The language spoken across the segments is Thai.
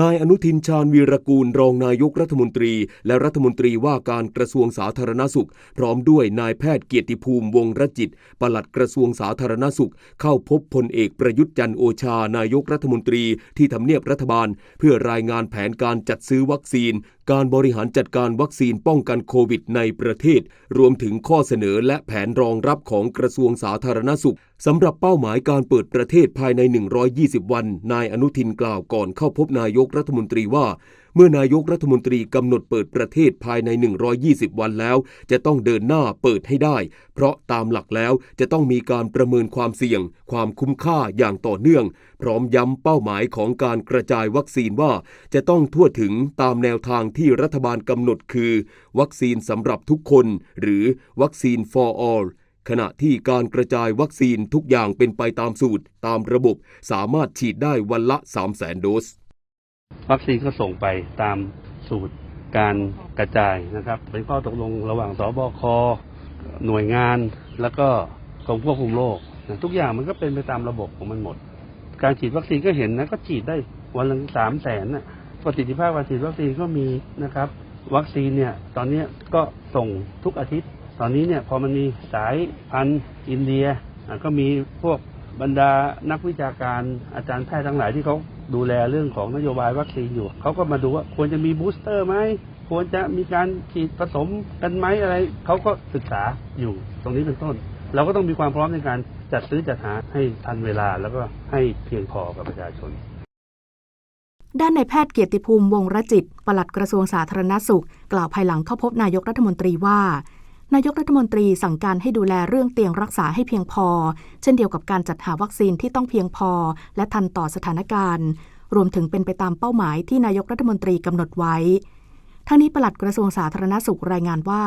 นายอนุทินชาญวีรกูลรองนายกรัฐมนตรี และรัฐมนตรีว่าการกระทรวงสาธารณสุข พร้อมด้วยนายแพทย์เกียรติภูมิวงรจิตปลัดกระทรวงสาธารณสุข เข้าพบพลเอกประยุทธ์จันทร์โอชานายกรัฐมนตรีที่ทำเนียบรัฐบาล เพื่อรายงานแผนการจัดซื้อวัคซีน การบริหารจัดการวัคซีนป้องกันโควิดในประเทศ รวมถึงข้อเสนอและแผนรองรับของกระทรวงสาธารณสุขสำหรับเป้าหมายการเปิดประเทศภายใน 120 วัน นายอนุทินกล่าวก่อนเข้าพบนายกรัฐมนตรีว่า เมื่อนายกรัฐมนตรีกำหนดเปิดประเทศภายใน 120 วันแล้ว จะต้องเดินหน้าเปิดให้ได้ เพราะตามหลักแล้วจะต้องมีการประเมินความเสี่ยง ความคุ้มค่าอย่างต่อเนื่อง พร้อมย้ำเป้าหมายของการกระจายวัคซีนว่า จะต้องทั่วถึงตามแนวทางที่รัฐบาลกำหนดคือ วัคซีนสำหรับทุกคน หรือวัคซีน for all ขณะที่การกระจายวัคซีนทุกอย่างเป็นไปตามสูตร ตามระบบสามารถฉีดได้วันละ 3 0 0 0 0 0 โดส วัคซีนก็ส่งไปตามสูตรการกระจายนะครับเป็นข้อตกลงระหว่างสบคหน่วยงาน แล้วก็กรมควบคุมโรคทุกอย่างมันก็เป็นไปตามระบบของมันหมด การฉีดวัคซีนก็เห็นนะก็ฉีดได้วันละสามแสนนะประสิทธิภาพการฉีดวัคซีนก็มีนะครับ วัคซีนเนี่ยตอนนี้ก็ส่งทุกอาทิตย์ ตอนนี้เนี่ยพอมันมีสายพันธุ์อินเดียก็มีพวกบรรดานักวิชาการอาจารย์แพทย์ทั้งหลายที่เขา ดูแลเรื่องของนโยบายวัคซีนอยู่เขาก็มาดูว่าควรจะมีบูสเตอร์ไหมควรจะมีการฉีดผสมกันไหมอะไรเขาก็ศึกษาอยู่ตรงนี้เป็นต้น เราก็ต้องมีความพร้อมในการจัดซื้อจัดหาให้ทันเวลาแล้วก็ให้เพียงพอกับประชาชน ด้านในแพทย์เกียรติภูมิวงรจิต ปลัดกระทรวงสาธารณสุข กล่าวภายหลังเข้าพบนายกรัฐมนตรีว่า นายกรัฐมนตรีสั่งการให้ดูแลเรื่องเตียงรักษาให้เพียงพอ เช่นเดียวกับการจัดหาวัคซีนที่ต้องเพียงพอ และทันต่อสถานการณ์ รวมถึงเป็นไปตามเป้าหมายที่นายกรัฐมนตรีกำหนดไว้ทั้งนี้ปลัดกระทรวงสาธารณสุขรายงานว่า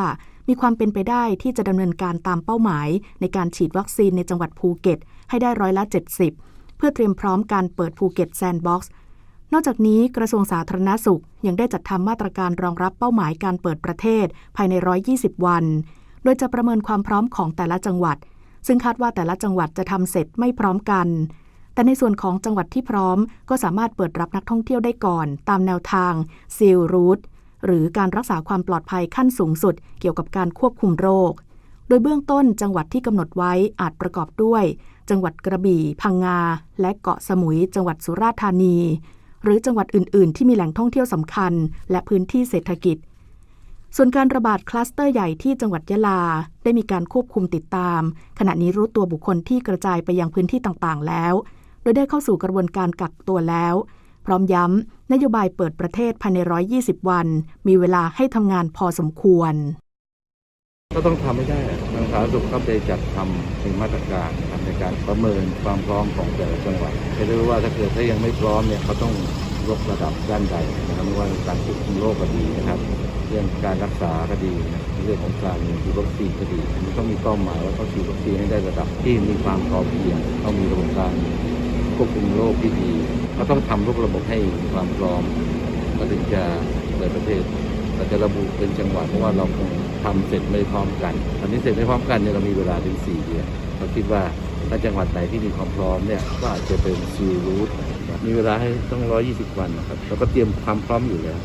มีความเป็นไปได้ที่จะดำเนินการตามเป้าหมาย ในการฉีดวัคซีนในจังหวัดภูเก็ต ให้ได้ร้อยละ 70 เพื่อเตรียมพร้อมการเปิดภูเก็ตแซนด์บ็อกซ์ นอกจากนี้กระทรวงสาธารณสุขยังได้จัดทำมาตรการรองรับเป้าหมายการเปิดประเทศภายใน 120 วัน โดยจะประเมินความพร้อมของแต่ละจังหวัด ซึ่งคาดว่าแต่ละจังหวัดจะทำเสร็จไม่พร้อมกัน แต่ในส่วนของจังหวัดที่พร้อม ก็สามารถเปิดรับนักท่องเที่ยวได้ก่อน ตามแนวทางซีลรูทหรือการรักษาความปลอดภัยขั้นสูงสุด เกี่ยวกับการควบคุมโรค โดยเบื้องต้นจังหวัดที่กำหนดไว้อาจประกอบด้วย จังหวัดกระบี่ พังงา และเกาะสมุย จังหวัดสุราษฎร์ธานี หรือจังหวัดอื่น ๆ ที่มีแหล่งท่องเที่ยวสำคัญ และพื้นที่เศรษฐกิจ ส่วนการระบาดคลัสเตอร์ใหญ่ที่จังหวัดยะลา ได้มีการควบคุมติดตาม ขณะนี้รู้ตัวบุคคลที่กระจายไปยังพื้นที่ต่าง ๆ แล้ว โดยได้เข้าสู่กระบวนการกักตัวแล้ว พร้อมย้ำนโยบายเปิดประเทศภายใน 120 วัน มีเวลาให้ทำงานพอสมควร ก็ต้องทำไม่ได้ทางสาธารณสุขก็ได้จัดทำเป็นมาตรการนะครับในการประเมินความพร้อมของแต่ละจังหวัดจะรู้ว่าถ้าเกิดถ้ายังไม่พร้อมเนี่ยเขาต้องยกระดับด้านใดนะครับไม่ว่าการควบคุมโรคก็ดีนะครับเรื่องการรักษาก็ดีนะเรื่องของการฉีดวัคซีนก็ดีมันต้องมีเป้าหมายว่าต้องฉีดวัคซีนให้ได้ระดับที่มีความพร้อมเพียงต้องมีระบบการควบคุมโรคที่ดีก็ต้องทำทุกระบบให้มีความพร้อมก็ถึงจะเปิดประเทศ จะระบุเป็นจังหวัดเพราะว่าเราคงทำเสร็จไม่พร้อมกันอันนี้เสร็จไม่พร้อมกันเนี่ยเรามีเวลาถึง4เดือนเราคิดว่าถ้าจังหวัดไหนที่มีความพร้อมเนี่ยก็อาจจะเป็นซีรูทมีเวลาให้ต้อง 120 วันนะครับเราก็เตรียมความพร้อมอยู่แล้ว